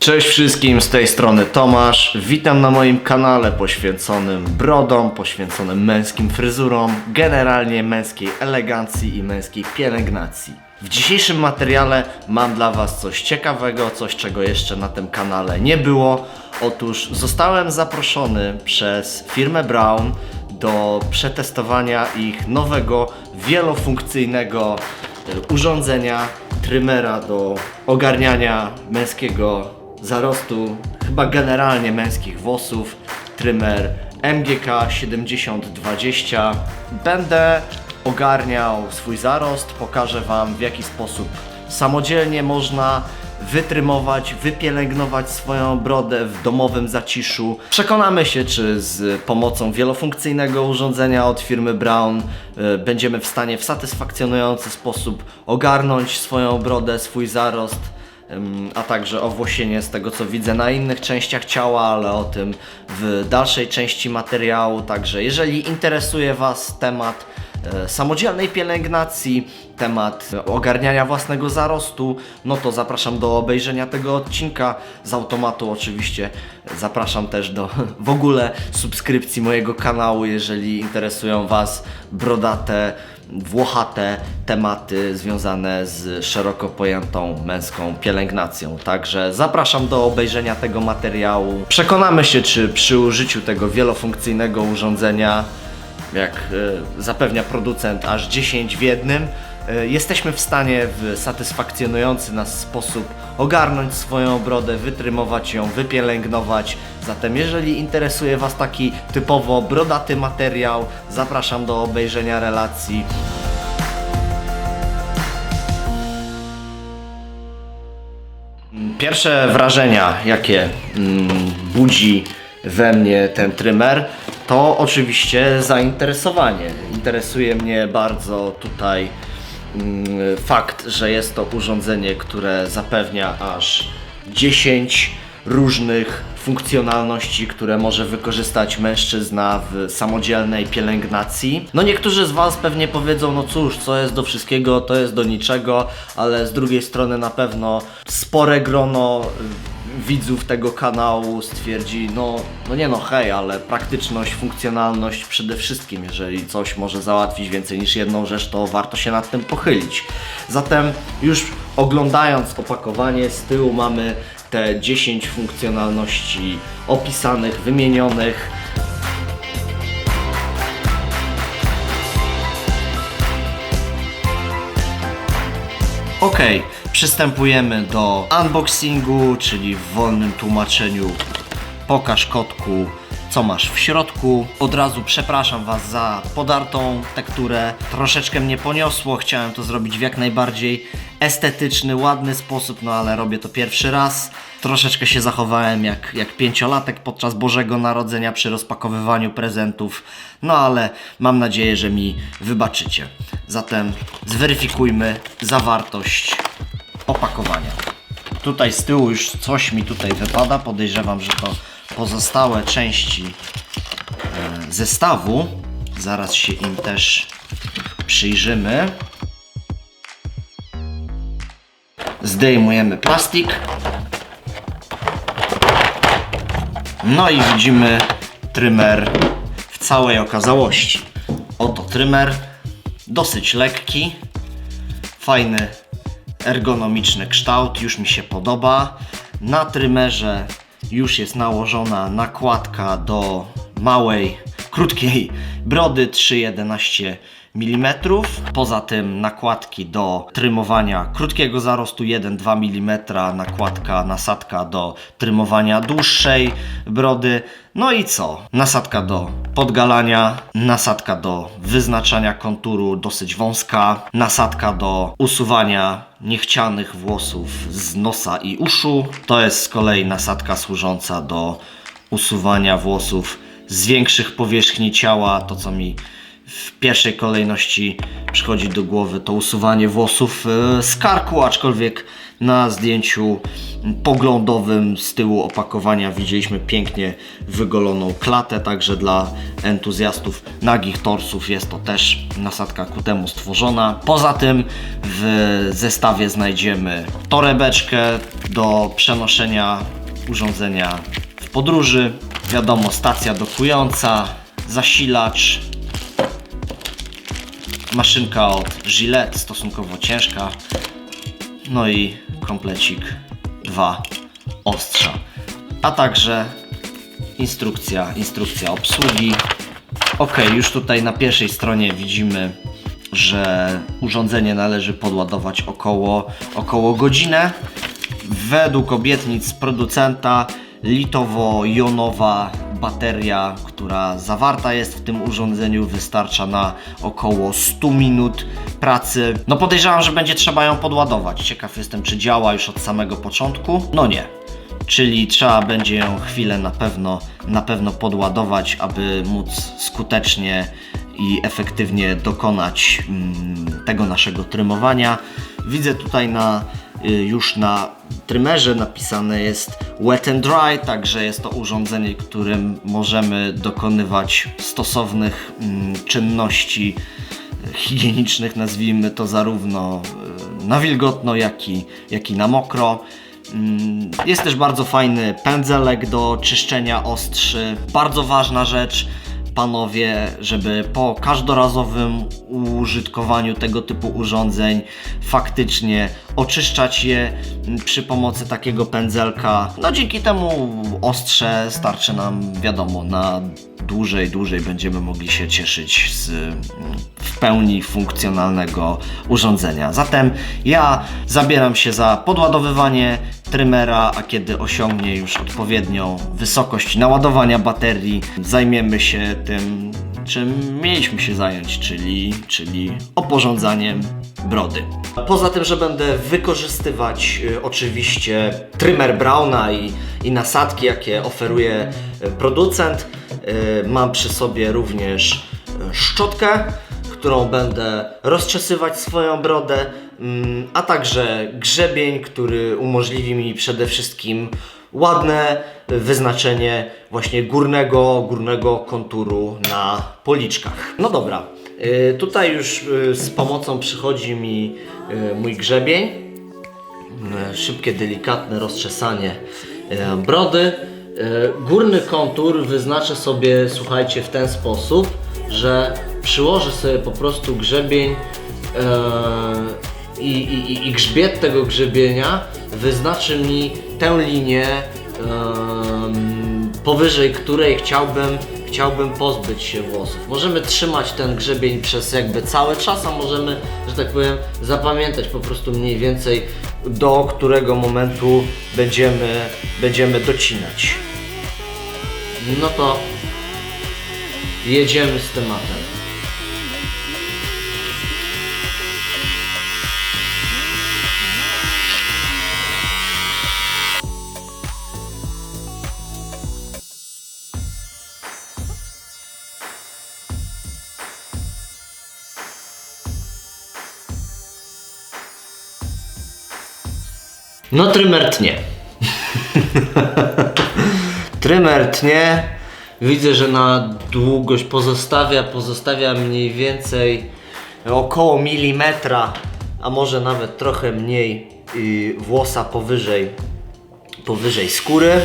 Cześć wszystkim, z tej strony Tomasz. Witam na moim kanale poświęconym brodom, poświęconym męskim fryzurom, generalnie męskiej elegancji i męskiej pielęgnacji. W dzisiejszym materiale mam dla Was coś ciekawego, coś czego jeszcze na tym kanale nie było. Otóż zostałem zaproszony przez firmę Brown do przetestowania ich nowego wielofunkcyjnego e, urządzenia, trymera do ogarniania męskiego zarostu, chyba generalnie męskich włosów, trymer MGK 7020. Będę ogarniał swój zarost, pokażę Wam w jaki sposób samodzielnie można wytrymować, wypielęgnować swoją brodę w domowym zaciszu. Przekonamy się, czy z pomocą wielofunkcyjnego urządzenia od firmy Brown e, będziemy w stanie w satysfakcjonujący sposób ogarnąć swoją brodę, swój zarost a także owłosienie z tego co widzę na innych częściach ciała, ale o tym w dalszej części materiału. Także jeżeli interesuje Was temat samodzielnej pielęgnacji, temat e, ogarniania własnego zarostu, no to zapraszam do obejrzenia tego odcinka z automatu oczywiście. Zapraszam też do w ogóle subskrypcji mojego kanału, jeżeli interesują Was brodate włochate tematy związane z szeroko pojętą męską pielęgnacją. Także zapraszam do obejrzenia tego materiału. Przekonamy się, czy przy użyciu tego wielofunkcyjnego urządzenia, jak e, zapewnia producent, aż 10 w jednym, e, jesteśmy w stanie w satysfakcjonujący nas sposób ogarnąć swoją brodę, wytrymować ją, wypielęgnować. Zatem jeżeli interesuje Was taki typowo brodaty materiał, zapraszam do obejrzenia relacji. Pierwsze wrażenia, jakie mm, budzi we mnie ten trymer, to oczywiście zainteresowanie. Interesuje mnie bardzo tutaj mm, fakt, że jest to urządzenie, które zapewnia aż 10 różnych funkcjonalności, które może wykorzystać mężczyzna w samodzielnej pielęgnacji. No niektórzy z Was pewnie powiedzą, no cóż, co jest do wszystkiego, to jest do niczego, ale z drugiej strony na pewno spore grono widzów tego kanału stwierdzi, no, no nie no hej, ale praktyczność, funkcjonalność przede wszystkim, jeżeli coś może załatwić więcej niż jedną rzecz, to warto się nad tym pochylić. Zatem już oglądając opakowanie z tyłu mamy te 10 funkcjonalności opisanych, wymienionych. Ok, przystępujemy do unboxingu, czyli w wolnym tłumaczeniu. Pokaż kotku co masz w środku. Od razu przepraszam Was za podartą tekturę. Troszeczkę mnie poniosło, chciałem to zrobić w jak najbardziej estetyczny, ładny sposób, no ale robię to pierwszy raz. Troszeczkę się zachowałem jak, jak pięciolatek podczas Bożego Narodzenia przy rozpakowywaniu prezentów, no ale mam nadzieję, że mi wybaczycie. Zatem zweryfikujmy zawartość opakowania. Tutaj z tyłu już coś mi tutaj wypada. Podejrzewam, że to pozostałe części e, zestawu. Zaraz się im też przyjrzymy. Zdejmujemy plastik. No i widzimy trymer w całej okazałości. Oto trymer, dosyć lekki, fajny ergonomiczny kształt, już mi się podoba. Na trymerze już jest nałożona nakładka do małej, krótkiej brody 3,11 mm. Poza tym nakładki do trymowania krótkiego zarostu 1-2 mm, nakładka, nasadka do trymowania dłuższej brody. No i co? Nasadka do podgalania, nasadka do wyznaczania konturu dosyć wąska, nasadka do usuwania niechcianych włosów z nosa i uszu. To jest z kolei nasadka służąca do usuwania włosów z większych powierzchni ciała, to co mi w pierwszej kolejności przychodzi do głowy to usuwanie włosów e, z karku, aczkolwiek na zdjęciu poglądowym z tyłu opakowania widzieliśmy pięknie wygoloną klatę, także dla entuzjastów nagich torsów jest to też nasadka ku temu stworzona. Poza tym w zestawie znajdziemy torebeczkę do przenoszenia urządzenia w podróży, wiadomo stacja dokująca, zasilacz, maszynka od Gillette, stosunkowo ciężka, no i komplecik dwa ostrza, a także instrukcja, instrukcja obsługi. Ok, już tutaj na pierwszej stronie widzimy, że urządzenie należy podładować około, około godzinę. Według obietnic producenta litowo-jonowa bateria, która zawarta jest w tym urządzeniu, wystarcza na około 100 minut pracy. No podejrzewam, że będzie trzeba ją podładować. Ciekaw jestem, czy działa już od samego początku. No nie. Czyli trzeba będzie ją chwilę na pewno, na pewno podładować, aby móc skutecznie i efektywnie dokonać mm, tego naszego trymowania. Widzę tutaj na, już na trymerze napisane jest wet and dry, także jest to urządzenie, którym możemy dokonywać stosownych mm, czynności higienicznych, nazwijmy to zarówno y, na wilgotno, jak i, jak i na mokro. Mm, Jest też bardzo fajny pędzelek do czyszczenia ostrzy. Bardzo ważna rzecz, panowie, żeby po każdorazowym użytkowaniu tego typu urządzeń faktycznie oczyszczać je przy pomocy takiego pędzelka. No dzięki temu ostrze starczy nam, wiadomo, na dłużej, dłużej będziemy mogli się cieszyć z w pełni funkcjonalnego urządzenia. Zatem ja zabieram się za podładowywanie trymera, a kiedy osiągnie już odpowiednią wysokość naładowania baterii, zajmiemy się tym, czym mieliśmy się zająć, czyli, czyli oporządzaniem brody. Poza tym, że będę wykorzystywać y, oczywiście trymer Brauna i, i nasadki, jakie oferuje producent, y, mam przy sobie również y, szczotkę, którą będę rozczesywać swoją brodę, mm, a także grzebień, który umożliwi mi przede wszystkim ładne wyznaczenie właśnie górnego, górnego konturu na policzkach. No dobra, tutaj już z pomocą przychodzi mi mój grzebień. Szybkie, delikatne rozczesanie brody. Y, Górny kontur wyznaczę sobie, słuchajcie, w ten sposób, że przyłożę sobie po prostu grzebień e, i, i, i- grzbiet tego grzebienia wyznaczy mi tę linię, em, powyżej której chciałbym, chciałbym pozbyć się włosów. Możemy trzymać ten grzebień przez jakby cały czas, a możemy, że tak powiem, zapamiętać po prostu mniej więcej do którego momentu będziemy, będziemy docinać. No to jedziemy z tematem. No trymer tnie. trymer tnie. Widzę, że na długość pozostawia, pozostawia mniej więcej około milimetra, a może nawet trochę mniej y, włosa powyżej, powyżej skóry.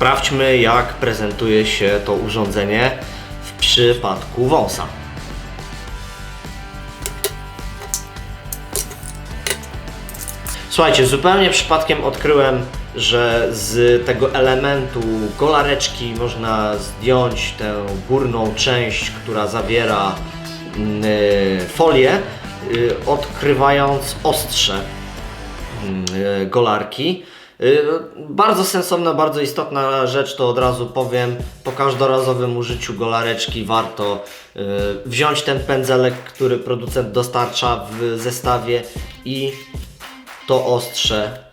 Sprawdźmy, jak prezentuje się to urządzenie w przypadku wąsa. Słuchajcie, zupełnie przypadkiem odkryłem, że z tego elementu golareczki można zdjąć tę górną część, która zawiera mm, y, folię, y, odkrywając ostrze mm, y, golarki. Y, Bardzo sensowna, bardzo istotna rzecz, to od razu powiem. Po każdorazowym użyciu golareczki warto y, wziąć ten pędzelek, który producent dostarcza w zestawie i to ostrze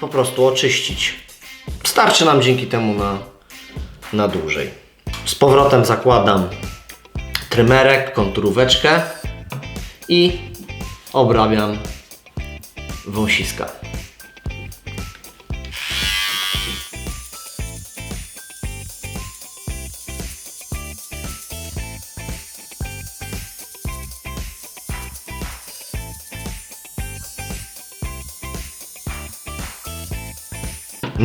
po prostu oczyścić. Starczy nam dzięki temu na, na dłużej. Z powrotem zakładam trymerek, konturóweczkę i obrabiam wąsiska.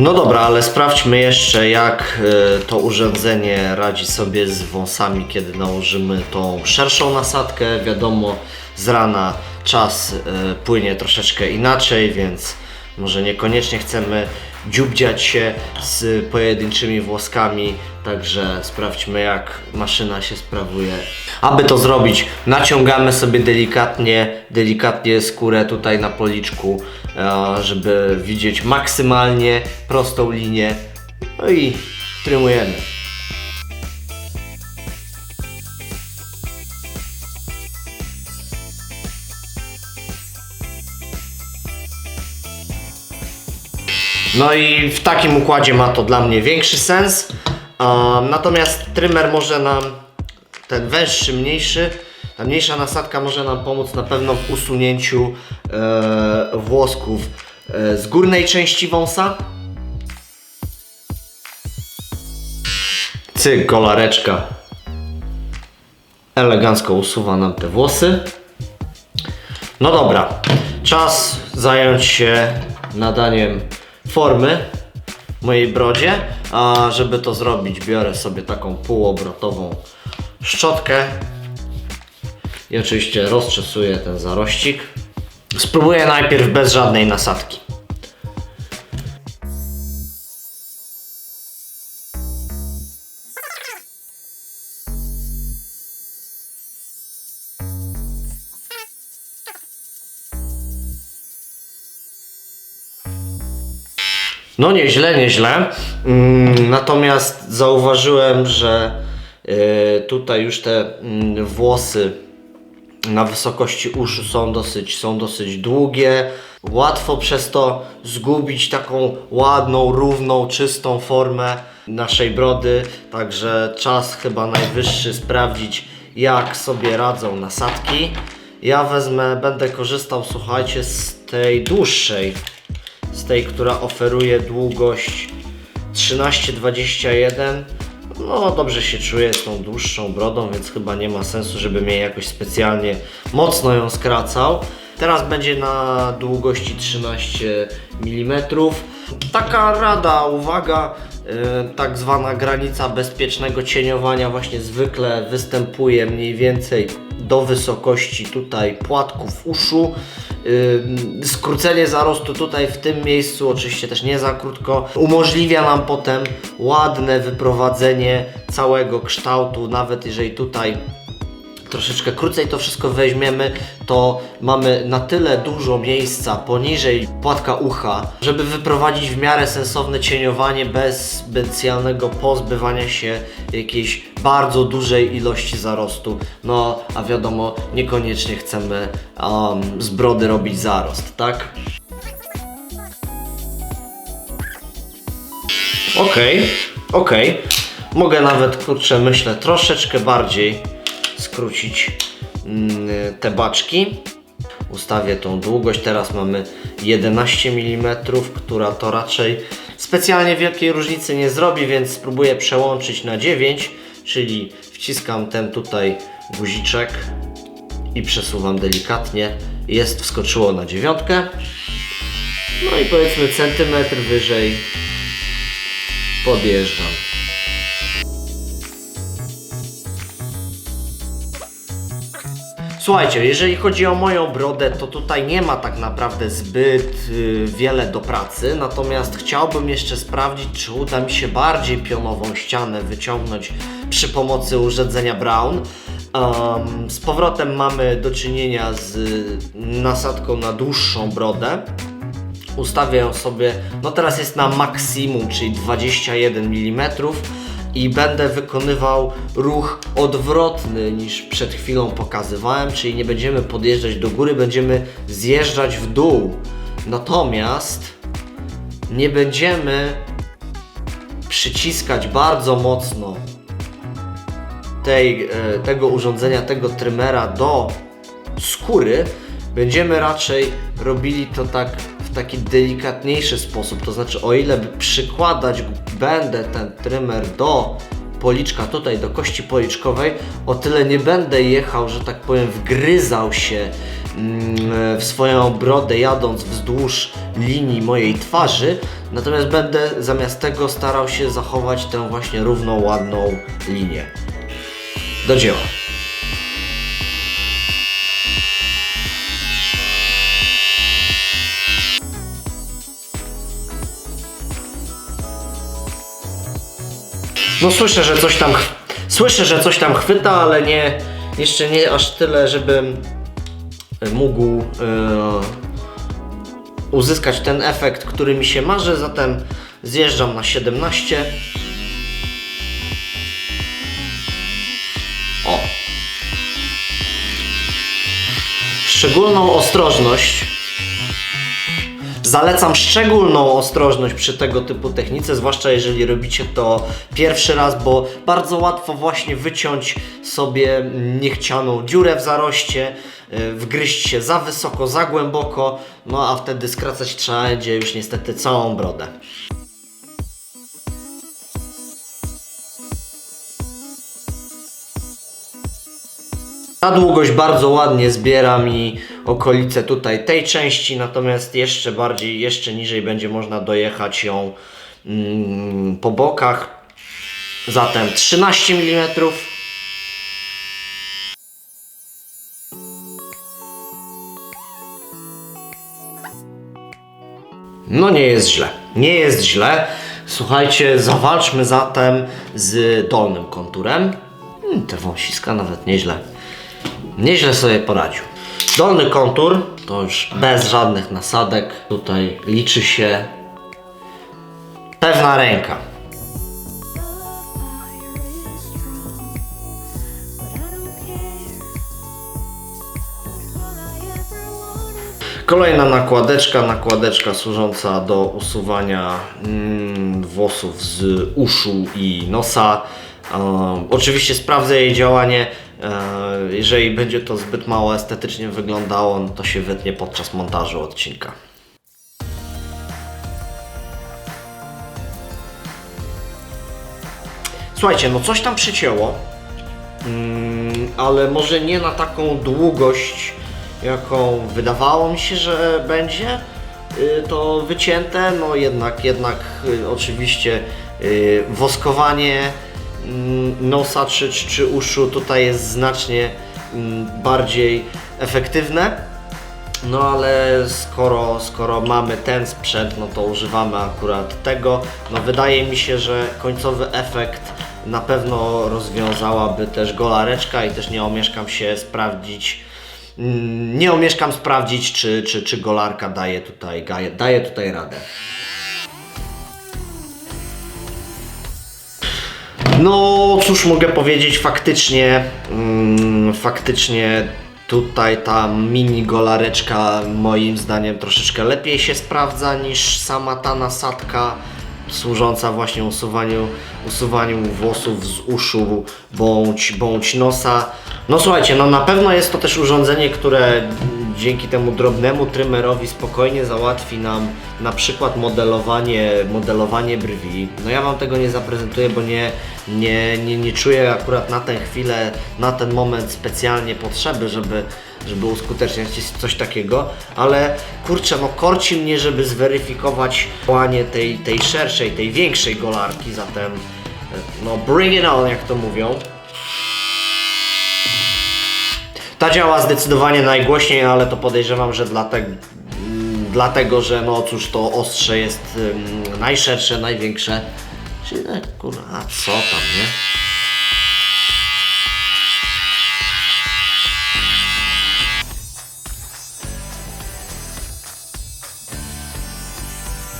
No dobra, ale sprawdźmy jeszcze, jak e, to urządzenie radzi sobie z wąsami, kiedy nałożymy tą szerszą nasadkę. Wiadomo, z rana czas e, płynie troszeczkę inaczej, więc może niekoniecznie chcemy dziubdziać się z pojedynczymi włoskami, także sprawdźmy jak maszyna się sprawuje. Aby to zrobić, naciągamy sobie delikatnie, delikatnie skórę tutaj na policzku, żeby widzieć maksymalnie prostą linię. No i trymujemy. No i w takim układzie ma to dla mnie większy sens. Natomiast trymer może nam, ten węższy, mniejszy, ta mniejsza nasadka może nam pomóc na pewno w usunięciu e, włosków e, z górnej części wąsa. Cyk, golareczka. Elegancko usuwa nam te włosy. No dobra, czas zająć się nadaniem formy mojej brodzie. A żeby to zrobić, biorę sobie taką półobrotową szczotkę i oczywiście rozczesuję ten zarościk. Spróbuję najpierw bez żadnej nasadki. No nieźle, nieźle. Mm, natomiast zauważyłem, że y, tutaj już te mm, włosy na wysokości uszu są dosyć, są dosyć długie. Łatwo przez to zgubić taką ładną, równą, czystą formę naszej brody. Także czas chyba najwyższy sprawdzić, jak sobie radzą nasadki. Ja wezmę, będę korzystał, słuchajcie, z tej dłuższej z tej, która oferuje długość 13-21. No dobrze się czuję z tą dłuższą brodą, więc chyba nie ma sensu, żebym jej jakoś specjalnie mocno ją skracał. Teraz będzie na długości 13 mm. Taka rada, uwaga, yy, tak zwana granica bezpiecznego cieniowania właśnie zwykle występuje mniej więcej do wysokości tutaj płatków uszu. Skrócenie zarostu tutaj w tym miejscu, oczywiście też nie za krótko, umożliwia nam potem ładne wyprowadzenie całego kształtu, nawet jeżeli tutaj troszeczkę krócej to wszystko weźmiemy, to mamy na tyle dużo miejsca poniżej płatka ucha, żeby wyprowadzić w miarę sensowne cieniowanie bez specjalnego pozbywania się jakiejś bardzo dużej ilości zarostu. No, a wiadomo, niekoniecznie chcemy um, z brody robić zarost, tak? Okej, okej. Mogę nawet, kurczę, myślę, troszeczkę bardziej skrócić mm, te baczki. Ustawię tą długość. Teraz mamy 11 mm, która to raczej specjalnie wielkiej różnicy nie zrobi, więc spróbuję przełączyć na 9, czyli wciskam ten tutaj guziczek i przesuwam delikatnie. Jest, wskoczyło na dziewiątkę. No i powiedzmy centymetr wyżej podjeżdżam. Słuchajcie, jeżeli chodzi o moją brodę, to tutaj nie ma tak naprawdę zbyt y, wiele do pracy, natomiast chciałbym jeszcze sprawdzić, czy uda mi się bardziej pionową ścianę wyciągnąć przy pomocy urządzenia Brown. Um, z powrotem mamy do czynienia z nasadką na dłuższą brodę. Ustawię ją sobie, no teraz jest na maksimum, czyli 21 mm i będę wykonywał ruch odwrotny niż przed chwilą pokazywałem, czyli nie będziemy podjeżdżać do góry, będziemy zjeżdżać w dół. Natomiast nie będziemy przyciskać bardzo mocno tej, e, tego urządzenia, tego trymera do skóry, będziemy raczej robili to tak w taki delikatniejszy sposób. To znaczy, o ile przykładać będę ten trymer do policzka, tutaj do kości policzkowej, o tyle nie będę jechał, że tak powiem, wgryzał się mm, w swoją brodę, jadąc wzdłuż linii mojej twarzy. Natomiast będę zamiast tego starał się zachować tę właśnie równą, ładną linię. Do dzieła. No słyszę, że coś tam słyszę, że coś tam chwyta, ale nie jeszcze nie aż tyle, żebym mógł e, uzyskać ten efekt, który mi się marzy, zatem zjeżdżam na 17. O. Szczególną ostrożność Zalecam szczególną ostrożność przy tego typu technice, zwłaszcza jeżeli robicie to pierwszy raz, bo bardzo łatwo właśnie wyciąć sobie niechcianą dziurę w zaroście, y, wgryźć się za wysoko, za głęboko, no a wtedy skracać trzeba będzie już niestety całą brodę. Ta długość bardzo ładnie zbiera mi okolice tutaj tej części, natomiast jeszcze bardziej, jeszcze niżej będzie można dojechać ją mm, po bokach. Zatem 13 mm. No nie jest źle. Nie jest źle. Słuchajcie, zawalczmy zatem z dolnym konturem. Hmm, te wąsiska nawet nieźle. Nieźle sobie poradził. Dolny kontur to już bez żadnych nasadek. Tutaj liczy się pewna ręka. Kolejna nakładeczka, nakładeczka służąca do usuwania mm, włosów z uszu i nosa. E, oczywiście sprawdzę jej działanie. E, jeżeli będzie to zbyt mało estetycznie wyglądało, no to się wytnie podczas montażu odcinka. Słuchajcie, no coś tam przycięło, mm, ale może nie na taką długość, jaką wydawało mi się, że będzie y, to wycięte. No jednak, jednak y, oczywiście y, woskowanie nosa czy, czy, uszu tutaj jest znacznie mm, bardziej efektywne. No ale skoro, skoro mamy ten sprzęt, no to używamy akurat tego. No wydaje mi się, że końcowy efekt na pewno rozwiązałaby też golareczka i też nie omieszkam się sprawdzić, mm, nie omieszkam sprawdzić, czy, czy, czy golarka daje tutaj, daje tutaj radę. No, cóż mogę powiedzieć, faktycznie, mm, faktycznie tutaj ta mini golareczka moim zdaniem troszeczkę lepiej się sprawdza niż sama ta nasadka służąca właśnie usuwaniu, usuwaniu włosów z uszu bądź, bądź nosa. No słuchajcie, no na pewno jest to też urządzenie, które dzięki temu drobnemu trymerowi spokojnie załatwi nam na przykład modelowanie, modelowanie brwi. No ja Wam tego nie zaprezentuję, bo nie, nie, nie, nie czuję akurat na tę chwilę, na ten moment specjalnie potrzeby, żeby, żeby uskuteczniać coś takiego, ale kurczę, no korci mnie, żeby zweryfikować działanie tej, tej szerszej, tej większej golarki, zatem no bring it on, jak to mówią. Ta działa zdecydowanie najgłośniej, ale to podejrzewam, że dlatego, mm, dlatego że no cóż, to ostrze jest ym, najszersze, największe. Czyli tak, kurwa, a co tam, nie?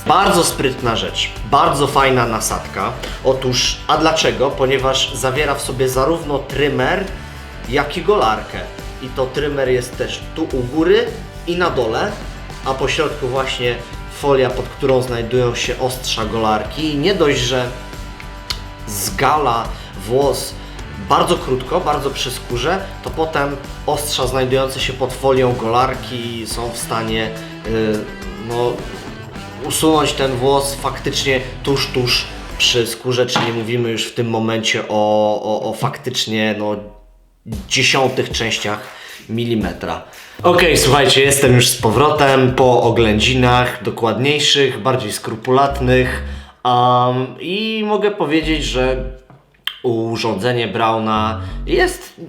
Bardzo sprytna rzecz, bardzo fajna nasadka. Otóż, a dlaczego? Ponieważ zawiera w sobie zarówno trymer, jak i golarkę. I to trymer jest też tu u góry i na dole. a po środku właśnie folia, pod którą znajdują się ostrza golarki. I nie dość, że zgala włos bardzo krótko, bardzo przy skórze, to potem ostrza znajdujące się pod folią golarki są w stanie y, no, usunąć ten włos faktycznie tuż, tuż przy skórze, czyli mówimy już w tym momencie o, o, o faktycznie no, dziesiątych częściach milimetra. Okej, słuchajcie, jestem już z powrotem po oględzinach dokładniejszych, bardziej skrupulatnych um, i mogę powiedzieć, że urządzenie Brauna jest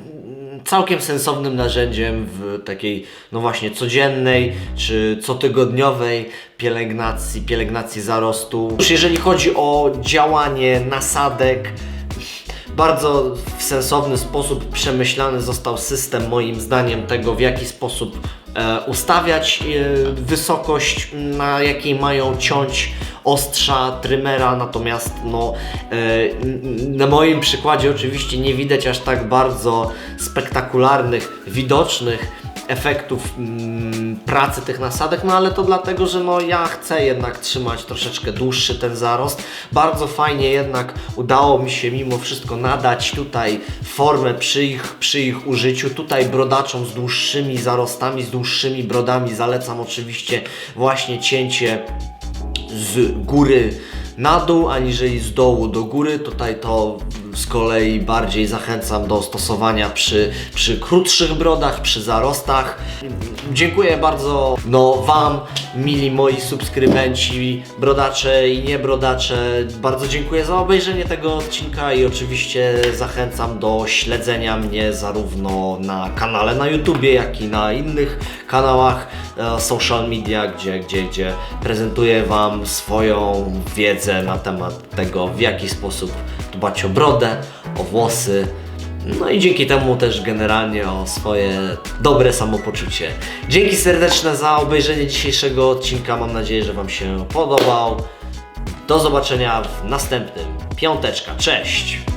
całkiem sensownym narzędziem w takiej, no właśnie, codziennej czy cotygodniowej pielęgnacji, pielęgnacji zarostu. Już jeżeli chodzi o działanie nasadek, bardzo w sensowny sposób przemyślany został system, moim zdaniem, tego w jaki sposób e, ustawiać e, wysokość, na jakiej mają ciąć ostrza trymera, natomiast no, e, na moim przykładzie oczywiście nie widać aż tak bardzo spektakularnych, widocznych efektów mm, pracy tych nasadek, no ale to dlatego, że no ja chcę jednak trzymać troszeczkę dłuższy ten zarost. Bardzo fajnie jednak udało mi się mimo wszystko nadać tutaj formę przy ich, przy ich użyciu. Tutaj brodaczom z dłuższymi zarostami, z dłuższymi brodami zalecam oczywiście właśnie cięcie z góry na dół, aniżeli z dołu do góry. Tutaj to z kolei bardziej zachęcam do stosowania przy, przy krótszych brodach, przy zarostach. Dziękuję bardzo no, Wam, mili moi subskrybenci, brodacze i niebrodacze. Bardzo dziękuję za obejrzenie tego odcinka i oczywiście zachęcam do śledzenia mnie zarówno na kanale na YouTubie, jak i na innych kanałach e, social media, gdzie, gdzie, gdzie prezentuję Wam swoją wiedzę na temat tego, w jaki sposób dbać o brodę, o włosy. No i dzięki temu też generalnie o swoje dobre samopoczucie. Dzięki serdeczne za obejrzenie dzisiejszego odcinka. Mam nadzieję, że Wam się podobał. Do zobaczenia w następnym. Piąteczka. Cześć!